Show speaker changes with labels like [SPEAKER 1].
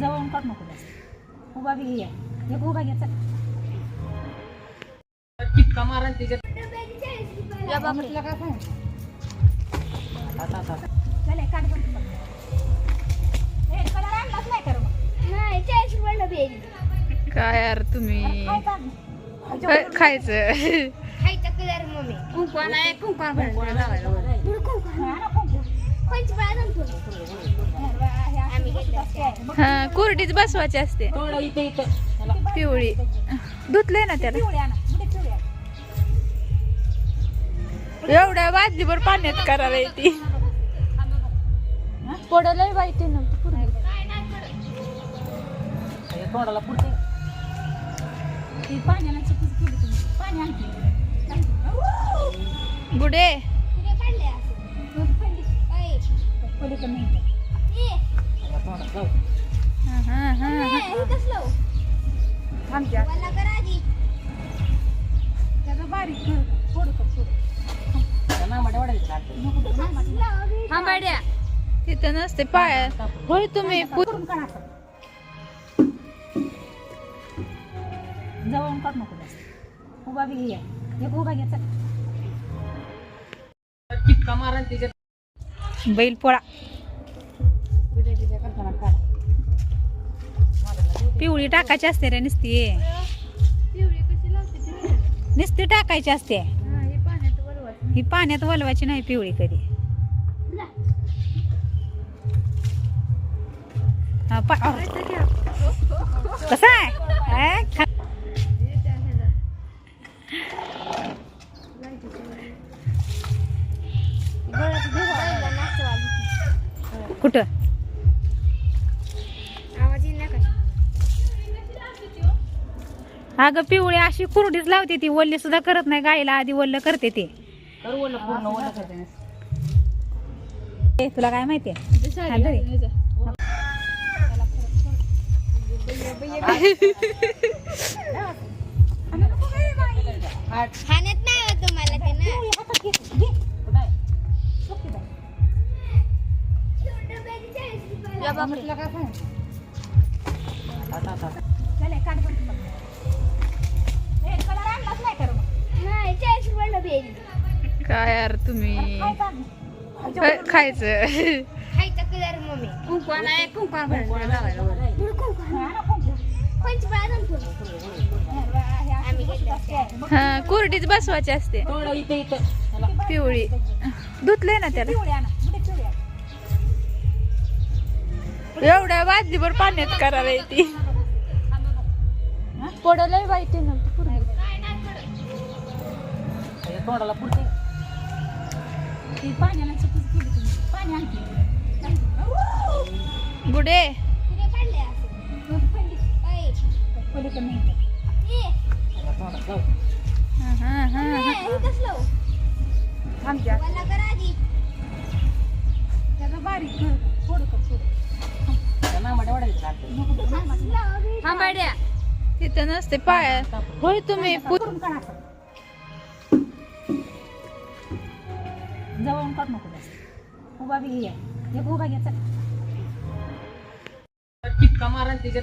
[SPEAKER 1] जवळून काढ नको जास्त. उभा बी घ्या एक उभा घ्या
[SPEAKER 2] मारा त्याच्यात.
[SPEAKER 1] म्हटलं का काय चले कलर आणलाच नाही कर मग.
[SPEAKER 3] नाही चाळीस रुपयाला भेल
[SPEAKER 4] काय यार तुम्ही?
[SPEAKER 1] खायचं.
[SPEAKER 4] खायचं
[SPEAKER 3] कलर मम्मी.
[SPEAKER 4] कुंकवान आहे कुंकवान लावायला
[SPEAKER 1] हा
[SPEAKER 4] कुरडीच बसवायची असते.
[SPEAKER 2] थोडं इथे इथं. चला.
[SPEAKER 4] पिवळी. धुतलंय ना त्याला. एवढ्या वाजलीभर पाण्यात करायला येते पडलंय बाई ते
[SPEAKER 2] तोंडाला.
[SPEAKER 4] बुडे.
[SPEAKER 3] कर
[SPEAKER 1] त्याचं बारीक कर. थोडं कर, थोडं.
[SPEAKER 4] बाड्या तिथं नसते पायात होय तुम्ही पु-
[SPEAKER 1] करून काढा. जवळून काढ नको उभा बी घ्या एक उभा घ्या चल.
[SPEAKER 2] टिक्का मारा त्याच्यात
[SPEAKER 4] बैल पिवळी टाकायची असते रे नुसती? नुसती टाकायची असते.
[SPEAKER 3] हा, हे पाण्यात
[SPEAKER 4] वलवायची नाही पिवळी कधी.
[SPEAKER 3] कसं
[SPEAKER 4] आहे? हा, अगं पिवळी अशी कुरडीच लावते ती. वल्ली सुद्धा करत नाही गाईला. आधी वल्ल करते ते.
[SPEAKER 2] तर ओलं पूर्ण ओलं करते
[SPEAKER 4] ए, तुला काय माहितीये? हा, दे.
[SPEAKER 3] खाण्यात नाही होत तुम्हाला ते ना.
[SPEAKER 2] कुठं आहे?
[SPEAKER 1] म्हटलं का काय
[SPEAKER 2] आता आता
[SPEAKER 1] चले काढ
[SPEAKER 4] काय यार तुम्ही?
[SPEAKER 1] खायचं.
[SPEAKER 4] कुंकवान आहे कुंकवान
[SPEAKER 3] पुढे
[SPEAKER 1] हा हे
[SPEAKER 4] हा कुरडीच बसवायची असते.
[SPEAKER 2] थोडं इथे इथं. चला.
[SPEAKER 4] पिवळी. धुतलंय ना त्याला. एवढ्या वाजलीभर पाण्यात करायला येते. पडलंय बाई ते
[SPEAKER 2] तोंडाला पुढचे
[SPEAKER 1] ती पाण्याला चिकूच केली तुम्ही. पाणी आणखी.
[SPEAKER 4] बुडे
[SPEAKER 3] पुढे काढले असं
[SPEAKER 1] दूध खाल्ली.
[SPEAKER 3] ऐ,
[SPEAKER 1] पलीकडे नाही.
[SPEAKER 3] ये.
[SPEAKER 2] या तोंडात जाऊ
[SPEAKER 4] हा, हा, हा, हा.
[SPEAKER 3] हे
[SPEAKER 4] आमच्या
[SPEAKER 1] बारीक.
[SPEAKER 4] हा बाड्या तिथं नसते पायात होय तुम्ही
[SPEAKER 1] जवळून काढ नको जास्त. उभा बी घ्या एक उभा घ्यायचा. टिपका
[SPEAKER 2] टिक्का मारा त्याच्यात